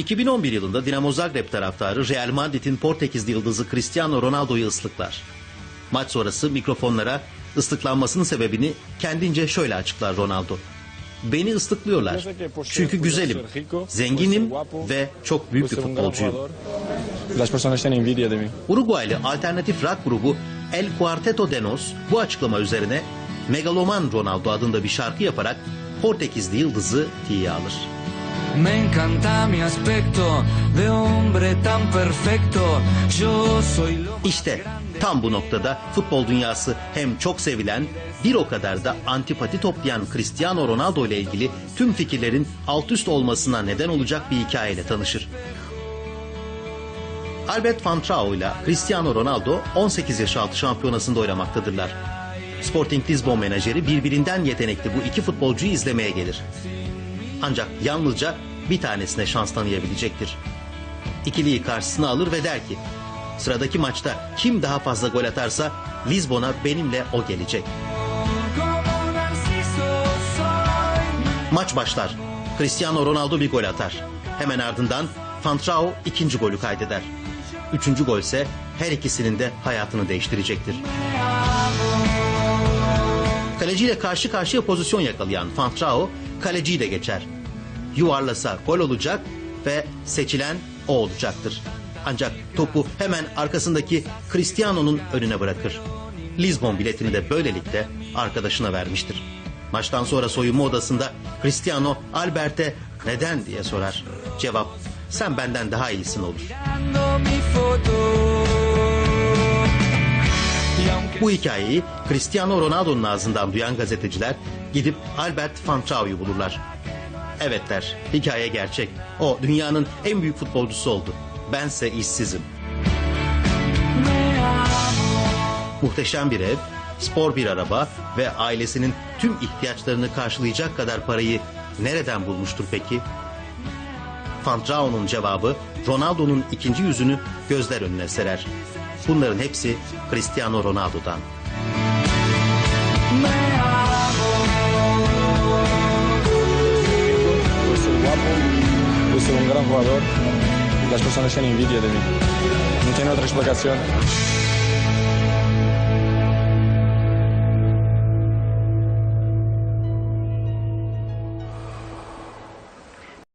2011 yılında Dinamo Zagreb taraftarı Real Madrid'in Portekizli yıldızı Cristiano Ronaldo'yu ıslıklar. Maç sonrası mikrofonlara ıslıklanmasının sebebini kendince şöyle açıklar Ronaldo. Beni ıslıklıyorlar. Çünkü güzelim, zenginim ve çok büyük bir futbolcuyum. Uruguaylı alternatif rock grubu El Cuarteto de Nos bu açıklama üzerine Megaloman Ronaldo adında bir şarkı yaparak Portekizli yıldızı tiye alır. Me encanta mi aspecto de hombre tan perfecto. Yo soy lo İşte tam bu noktada futbol dünyası hem çok sevilen bir o kadar da antipati toplayan Cristiano Ronaldo ile ilgili tüm fikirlerin alt üst olmasına neden olacak bir hikayeyle tanışır. Albert Van ile Cristiano Ronaldo 18 yaş altı şampiyonasında oynamaktadırlar. Sporting Lisbon menajeri birbirinden yetenekli bu iki futbolcuyu izlemeye gelir. Ancak yalnızca bir tanesine şans tanıyabilecektir. İkiliyi karşısına alır ve der ki sıradaki maçta kim daha fazla gol atarsa Lisbon'a benimle o gelecek. Maç başlar. Cristiano Ronaldo bir gol atar. Hemen ardından Fantrao ikinci golü kaydeder. Üçüncü gol ise her ikisinin de hayatını değiştirecektir. Kaleciyle karşı karşıya pozisyon yakalayan Fantrao kaleciyi de geçer. Yuvarlasa gol olacak ve seçilen o olacaktır. Ancak topu hemen arkasındaki Cristiano'nun önüne bırakır. Lisbon biletini de böylelikle arkadaşına vermiştir. Maçtan sonra soyunma odasında Cristiano Albert'e neden diye sorar. Cevap sen benden daha iyisin olur. Bu hikayeyi Cristiano Ronaldo'nun ağzından duyan gazeteciler gidip Albert Fantrao'yu bulurlar. Evet der, hikaye gerçek. O dünyanın en büyük futbolcusu oldu. Bense işsizim. Muhteşem bir ev, spor bir araba ve ailesinin tüm ihtiyaçlarını karşılayacak kadar parayı nereden bulmuştur peki? Fantrao'nun cevabı Ronaldo'nun ikinci yüzünü gözler önüne serer. Bunların hepsi Cristiano Ronaldo'dan. Ser un gran jugador. Las personas tienen envidia de mí. No tiene otra explicación.